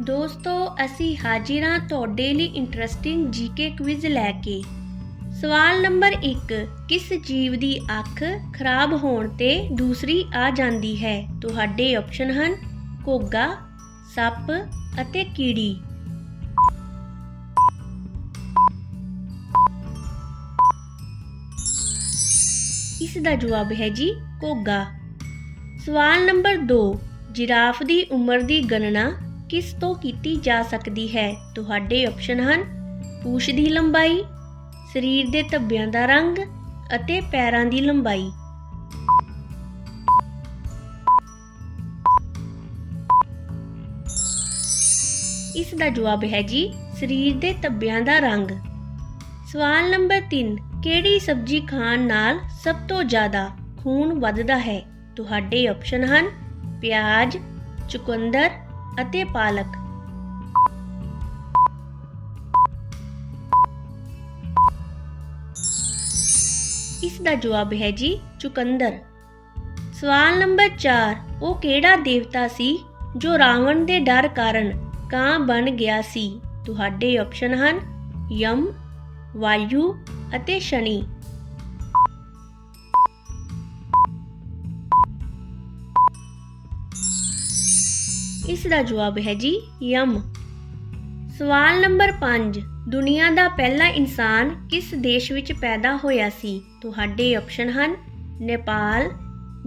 ਦੋਸਤੋ, ਅਸੀਂ ਹਾਜ਼ਰ ਹਾਂ ਤੁਹਾਡੇ ਲਈ ਇੰਟਰਸਟਿੰਗ ਜੀਕੇ ਕੁਇਜ਼ ਲੈ ਕੇ। ਸਵਾਲ ਨੰਬਰ 1 ਕਿਸ ਜੀਵ ਦੀ ਅੱਖ ਖਰਾਬ ਹੋਣ ਤੇ ਦੂਸਰੀ ਆ ਜਾਂਦੀ ਹੈ? ਤੁਹਾਡੇ ਆਪਸ਼ਨ ਹਨ ਘੋਗਾ, ਸੱਪ ਅਤੇ ਕੀੜੀ। ਇਸ ਦਾ ਜਵਾਬ ਹੈ ਜੀ ਘੋਗਾ। ਸਵਾਲ ਨੰਬਰ 2 ਜਿਰਾਫ ਦੀ ਉਮਰ ਦੀ ਗਣਨਾ ਕਿਸ ਤੋਂ ਕੀਤੀ ਜਾ ਸਕਦੀ ਹੈ? ਤੁਹਾਡੇ ਆਪਸ਼ਨ ਹਨ ਪੂਛ ਦੀ ਲੰਬਾਈ, ਸਰੀਰ ਦੇ ਧੱਬਿਆਂ ਦਾ ਰੰਗ ਅਤੇ ਪੈਰਾਂ ਦੀ ਲੰਬਾਈ। ਇਸ ਦਾ ਜਵਾਬ ਹੈ ਜੀ ਸਰੀਰ ਦੇ ਧੱਬਿਆਂ ਦਾ ਰੰਗ। ਸਵਾਲ ਨੰਬਰ 3 ਕਿਹੜੀ ਸਬਜ਼ੀ ਖਾਣ ਨਾਲ ਸਭ ਤੋਂ ਜ਼ਿਆਦਾ ਖੂਨ ਵੱਧਦਾ ਹੈ? ਤੁਹਾਡੇ ਆਪਸ਼ਨ ਹਨ ਪਿਆਜ਼, ਚੁਕੰਦਰ ਅਤੇ ਪਾਲਕ। ਇਸ ਦਾ ਜਵਾਬ ਹੈ ਜੀ ਚੁਕੰਦਰ। ਸਵਾਲ ਨੰਬਰ 4 ਉਹ ਕਿਹੜਾ ਦੇਵਤਾ ਸੀ ਜੋ ਰਾਵਣ ਦੇ ਡਰ ਕਾਰਨ ਕਾਂ ਬਣ ਗਿਆ ਸੀ? ਤੁਹਾਡੇ ਆਪਸ਼ਨ ਹਨ ਯਮ, ਵਾਯੂ ਅਤੇ ਸ਼ਨੀ। ਇਸ ਦਾ ਜਵਾਬ ਹੈ ਜੀ ਯਮ। ਸਵਾਲ ਨੰਬਰ 5 ਦੁਨੀਆ ਦਾ ਪਹਿਲਾ ਇਨਸਾਨ ਕਿਸ ਦੇਸ਼ ਵਿੱਚ ਪੈਦਾ ਹੋਇਆ ਸੀ? ਤੁਹਾਡੇ ਆਪਸ਼ਨ ਹਨ ਨੇਪਾਲ,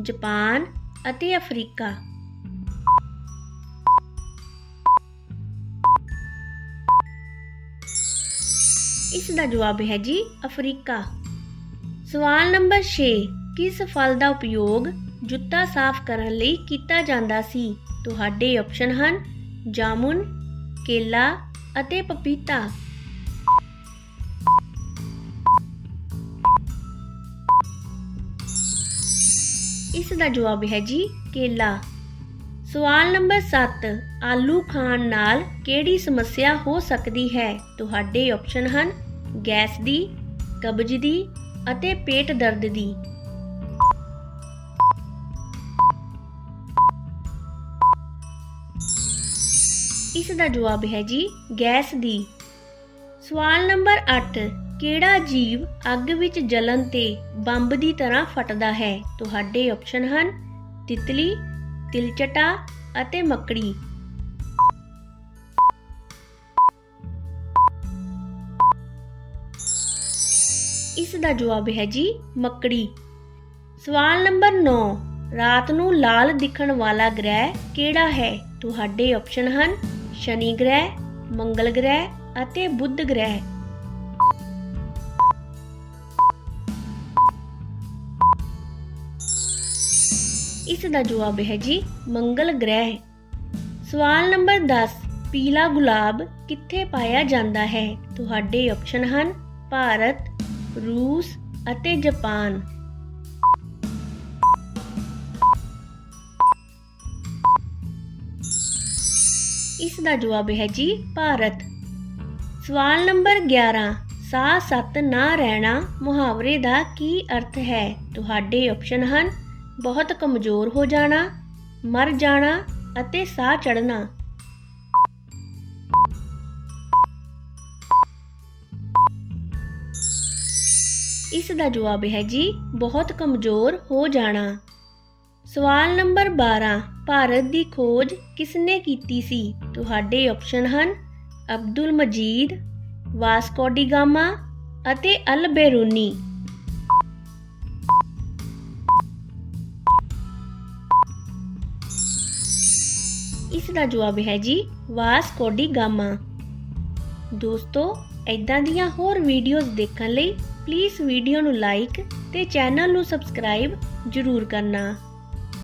ਜਾਪਾਨ ਅਤੇ ਅਫਰੀਕਾ। ਇਸ ਦਾ ਜਵਾਬ ਹੈ ਜੀ ਅਫਰੀਕਾ। ਸਵਾਲ ਨੰਬਰ 6 ਕਿਸ ਫਲ ਦਾ ਉਪਯੋਗ ਜੁੱਤਾ ਸਾਫ਼ ਕਰਨ ਲਈ ਕੀਤਾ ਜਾਂਦਾ ਸੀ। ਤੁਹਾਡੇ ਆਪਸ਼ਨ ਹਨ ਜਾਮੁਨ, ਕੇਲਾ ਅਤੇ ਪਪੀਤਾ। ਇਸ ਦਾ ਜਵਾਬ ਹੈ ਜੀ ਕੇਲਾ। ਸਵਾਲ ਨੰਬਰ 7 ਆਲੂ ਖਾਣ ਨਾਲ ਕਿਹੜੀ ਸਮੱਸਿਆ ਹੋ ਸਕਦੀ ਹੈ? ਤੁਹਾਡੇ ਆਪਸ਼ਨ ਹਨ ਗੈਸ ਦੀ, ਕਬਜ਼ ਦੀ ਅਤੇ ਪੇਟ ਦਰਦ ਦੀ। ਇਸ ਦਾ ਜਵਾਬ ਹੈ ਜੀ ਗੈਸ ਦੀ। ਸਵਾਲ ਨੰਬਰ 8 ਕਿਹੜਾ ਜੀਵ ਅੱਗ ਵਿੱਚ ਜਲਣ ਤੇ ਬੰਬ ਦੀ ਤਰ੍ਹਾਂ ਫਟਦਾ ਹੈ? ਤੁਹਾਡੇ ਆਪਸ਼ਨ ਹਨ ਤਿਤਲੀ, ਤਿਲਚਟਾ ਅਤੇ ਮੱਕੜੀ। ਇਸ ਦਾ ਜਵਾਬ ਹੈ ਜੀ ਮੱਕੜੀ। ਸਵਾਲ ਨੰਬਰ 9 ਰਾਤ ਨੂੰ ਲਾਲ ਦਿਖਣ ਵਾਲਾ ਗ੍ਰਹਿ ਕਿਹੜਾ ਹੈ? ਤੁਹਾਡੇ ਆਪਸ਼ਨ ਹਨ ਸ਼ਨੀ ਗ੍ਰਹਿ, ਮੰਗਲ ਗ੍ਰਹਿ ਅਤੇ ਬੁੱਧ ਗ੍ਰਹਿ। ਇਸ ਦਾ ਜਵਾਬ ਹੈ ਜੀ, ਮੰਗਲ ਗ੍ਰਹਿ। ਸਵਾਲ ਨੰਬਰ 10 ਪੀਲਾ ਗੁਲਾਬ ਕਿੱਥੇ ਪਾਇਆ ਜਾਂਦਾ ਹੈ? ਤੁਹਾਡੇ ਆਪਸ਼ਨ ਹਨ ਭਾਰਤ, ਰੂਸ ਅਤੇ ਜਾਪਾਨ। ਇਸ ਦਾ ਜਵਾਬ ਹੈ ਜੀ ਭਾਰਤ। ਸਵਾਲ ਨੰਬਰ 11 ਸਾਹ ਸੱਤ ਨਾ ਰਹਿਣਾ ਮੁਹਾਵਰੇ ਦਾ ਕੀ ਅਰਥ ਹੈ? ਤੁਹਾਡੇ ਆਪਸ਼ਨ ਹਨ, ਬਹੁਤ ਕਮਜ਼ੋਰ ਹੋ ਜਾਣਾ, ਮਰ ਜਾਣਾ ਅਤੇ ਸਾਹ ਚੜਨਾ ਇਸ ਦਾ ਜਵਾਬ ਹੈ ਜੀ, ਬਹੁਤ ਕਮਜ਼ੋਰ ਹੋ ਜਾਣਾ। ਸਵਾਲ ਨੰਬਰ 12 ਭਾਰਤ ਦੀ ਖੋਜ ਕਿਸਨੇ ਕੀਤੀ ਸੀ? ਤੁਹਾਡੇ ਆਪਸ਼ਨ ਹਨ Abdul Majid, Vasco da Gama ਅਤੇ ਅਲ ਬੇਰੂਨੀ। ਇਸ ਦਾ ਜਵਾਬ ਹੈ ਜੀ ਵਾਸਕੋ ਡੀ ਗਾਮਾ। ਦੋਸਤੋ ਇਦਾਂ ਦੀਆਂ ਹੋਰ ਵੀਡੀਓਜ਼ ਦੇਖਣ ਲਈ ਪਲੀਜ਼ ਵੀਡੀਓ ਨੂੰ ਲਾਈਕ ਤੇ ਚੈਨਲ ਨੂੰ ਸਬਸਕ੍ਰਾਈਬ ਜ਼ਰੂਰ ਕਰਨਾ।